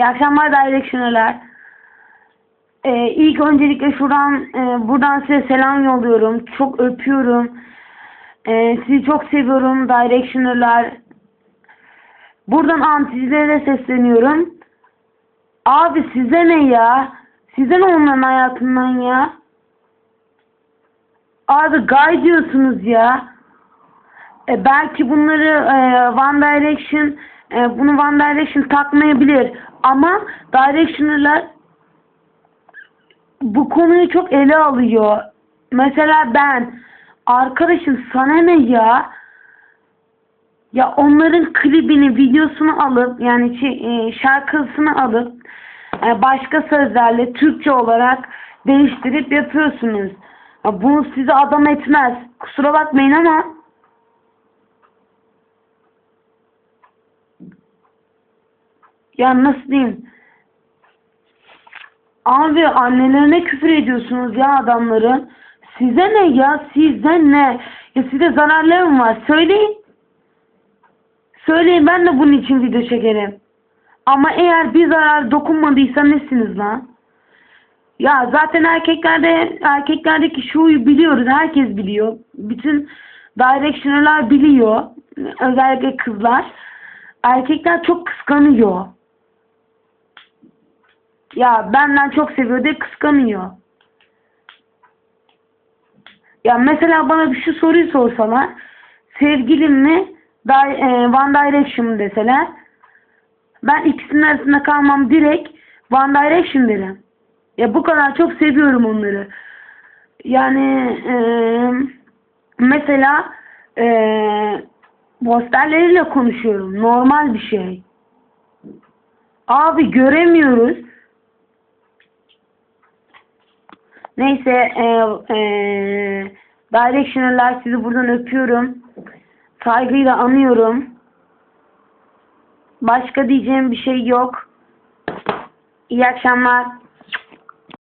İyi akşamlar Directioner'lar. Ee, ilk öncelikle şuradan e, buradan size selam yolluyorum. Çok öpüyorum. Ee, sizi çok seviyorum Directioner'lar. Buradan antizilere sesleniyorum. Abi size ne ya? Size ne onların hayatından ya? Abi gay diyorsunuz ya. E, belki bunları e, One Direction e, bunu One Direction takmayabilir ama Directioner'lar bu konuyu çok ele alıyor. Mesela ben arkadaşım sana ne ya? Ya onların klibini, videosunu alıp yani e, şarkısını alıp e, başka sözlerle Türkçe olarak değiştirip yapıyorsunuz. Ya bunu size adam etmez. Kusura bakmayın ama ya nasıl diyeyim? Abi annelerine küfür ediyorsunuz ya adamların. Size ne ya? Size ne? Ya size zararları mı var? Söyleyin. Söyleyin ben de bunun için video çekerim. Ama eğer bir zarar dokunmadıysa nesiniz lan? Ya zaten erkeklerde erkeklerdeki şuyu biliyoruz. Herkes biliyor. Bütün directioner'lar biliyor. Özellikle kızlar. Erkekler çok kıskanıyor. Ya benden çok seviyor diye kıskanıyor. Ya mesela bana bir şu soruyu sorsalar sevgilim mi Di- e, One Direction mı deseler ben ikisinin arasında kalmam direkt One Direction derim. Ya bu kadar çok seviyorum onları. Yani e, mesela e, posterleriyle konuşuyorum. Normal bir şey. Abi göremiyoruz. Neyse e, e, Directioner'lar sizi buradan öpüyorum. Saygıyla anıyorum. Başka diyeceğim bir şey yok. İyi akşamlar.